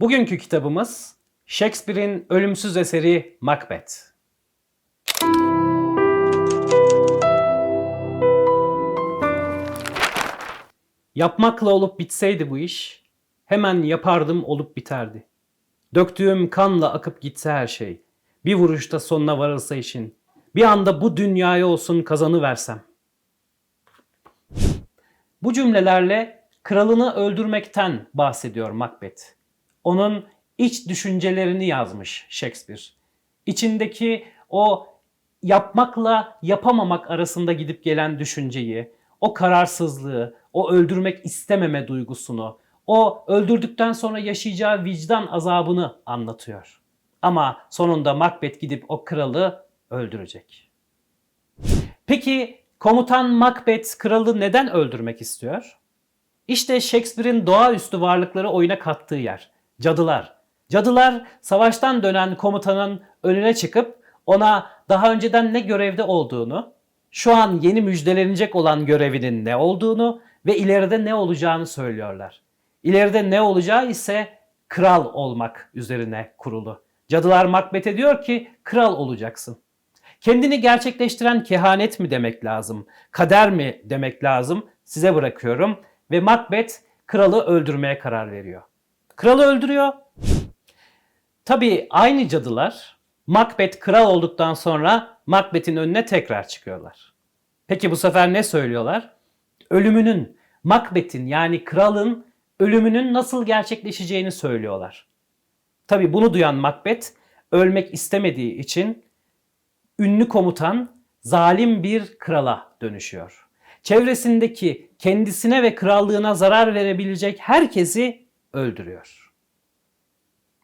Bugünkü kitabımız Shakespeare'in ölümsüz eseri Macbeth. Yapmakla olup bitseydi bu iş, hemen yapardım olup biterdi. Döktüğüm kanla akıp gitse her şey, bir vuruşta sonuna varılsa işin, bir anda bu dünyaya olsun kazanı versem. Bu cümlelerle kralını öldürmekten bahsediyor Macbeth. Onun iç düşüncelerini yazmış Shakespeare. İçindeki o yapmakla yapamamak arasında gidip gelen düşünceyi, o kararsızlığı, o öldürmek istememe duygusunu, o öldürdükten sonra yaşayacağı vicdan azabını anlatıyor. Ama sonunda Macbeth gidip o kralı öldürecek. Peki komutan Macbeth kralı neden öldürmek istiyor? İşte Shakespeare'in doğaüstü varlıkları oyuna kattığı yer. Cadılar. Cadılar savaştan dönen komutanın önüne çıkıp ona daha önceden ne görevde olduğunu, şu an yeni müjdelenecek olan görevinin ne olduğunu ve ileride ne olacağını söylüyorlar. İleride ne olacağı ise kral olmak üzerine kurulu. Cadılar Macbeth'e diyor ki kral olacaksın. Kendini gerçekleştiren kehanet mi demek lazım, kader mi demek lazım size bırakıyorum ve Macbeth kralı öldürmeye karar veriyor. Kralı öldürüyor. Tabii aynı cadılar Macbeth kral olduktan sonra Macbeth'in önüne tekrar çıkıyorlar. Peki bu sefer ne söylüyorlar? Ölümünün, Macbeth'in yani kralın ölümünün nasıl gerçekleşeceğini söylüyorlar. Tabii bunu duyan Macbeth ölmek istemediği için ünlü komutan zalim bir krala dönüşüyor. Çevresindeki kendisine ve krallığına zarar verebilecek herkesi öldürüyor.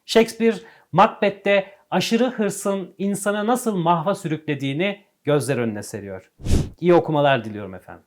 Shakespeare Macbeth'te aşırı hırsın insanı nasıl mahva sürüklediğini gözler önüne seriyor. İyi okumalar diliyorum efendim.